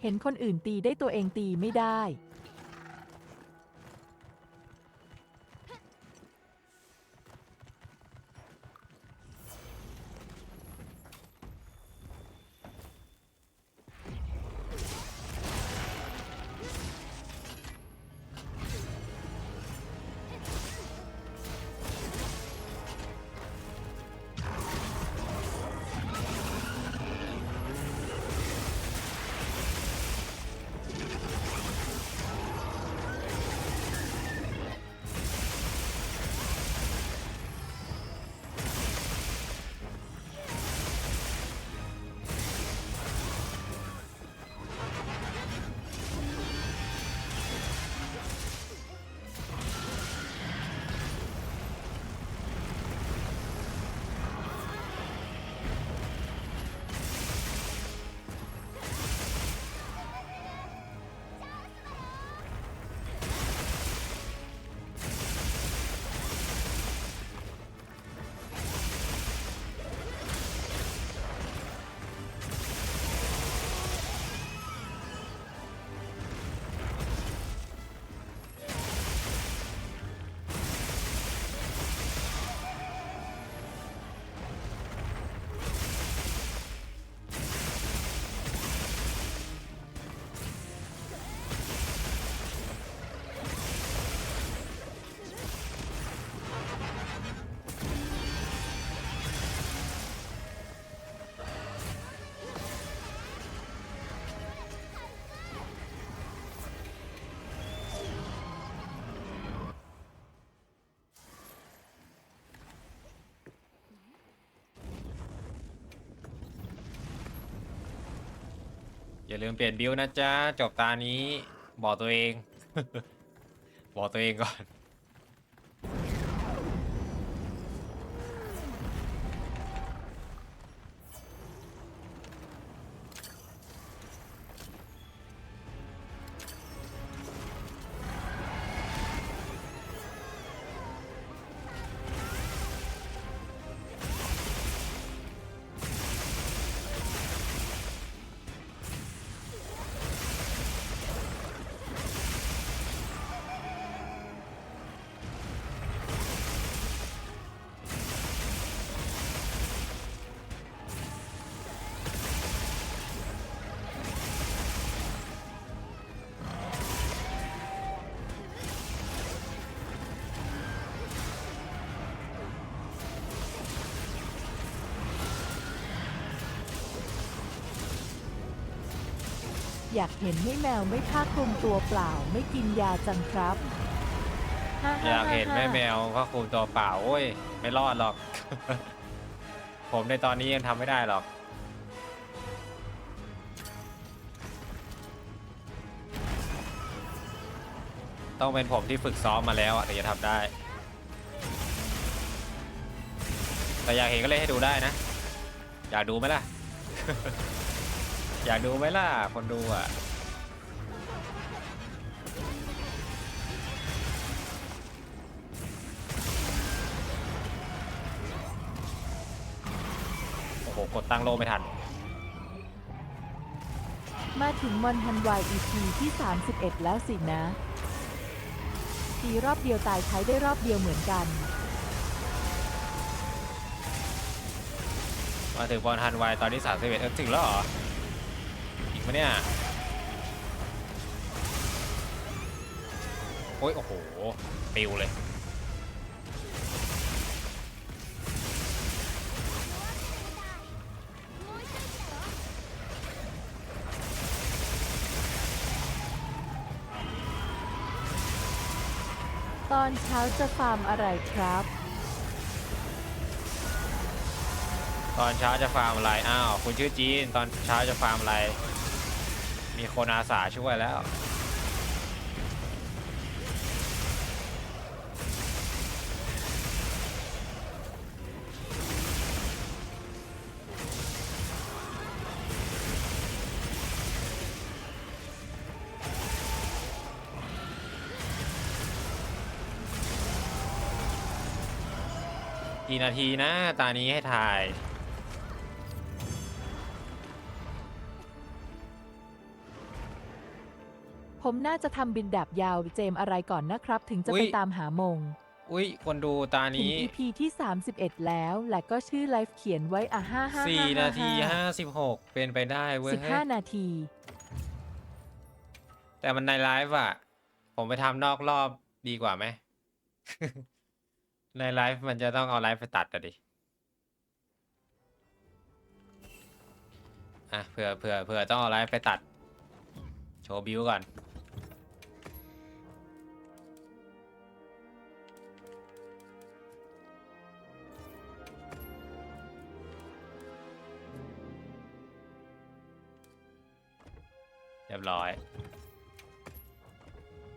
เห็นคนอื่นตีได้ตัวเองตีไม่ได้ อย่าลืมเปลี่ยนบิลนะจ๊ะ จบตานี้ บอกตัวเอง บอกตัวเองก่อน อยากเห็นให้แมวไม่ผ้าคลุมตัวเปล่าไม่กินยาจังครับอยากเห็นแม่แมวก็คุมตัวเปล่าโอ้ย ไม่รอดหรอก ผมในตอนนี้ยังทำไม่ได้หรอก ต้องเป็นผมที่ฝึกซ้อมมาแล้วอะถึงจะทำได้ แต่อยากเห็นก็เลยให้ดูได้นะ อยากดูไหมล่ะ อยากดูไหมล่ะ คนดูอะ โอ้โห กดตั้งโลไม่ทัน มาถึงมอนฮันวาย EP ที่ 31 แล้วสินะตีรอบเดียวตายใช้ได้รอบเดียวเหมือนกัน มาถึงบอลทันไวตอนที่31เออถึงแล้วเหรอ อีกไหมเนี่ย โอ้ย โอ้โหปิวเลยตอนเช้าจะฟาร์มอะไรครับ ตอนเช้าจะฟาร์มอะไร อ้าว คุณชื่อจีน ตอนเช้าจะฟาร์มอะไร มีคนอาสาช่วยแล้ว กี่นาทีนะ ตานี้ให้ถ่าย ผมน่าจะทำบินแบบยาวเจมอะไรก่อนนะครับ ถึงจะอุ๊ไปย ตามหามง อุ้ยคนดูตาถึง นี้ EP ที่ 31 แล้ว และก็ชื่อไลฟ์เขียนไว้อะห้าห้าสี่นาทีห้าสิบหกเป็นไปได้เว้ยสิบห้านาที แต่มันในไลฟ์อะผมไปทำนอกรอบดีกว่าไหม ในไลฟ์มันจะต้องเอาไลฟ์ไปตัดอะดิ อะเผื่อเผื่อเผื่อต้องเอาไลฟ์ไปตัด โชว์บิวก่อน เรียบร้อย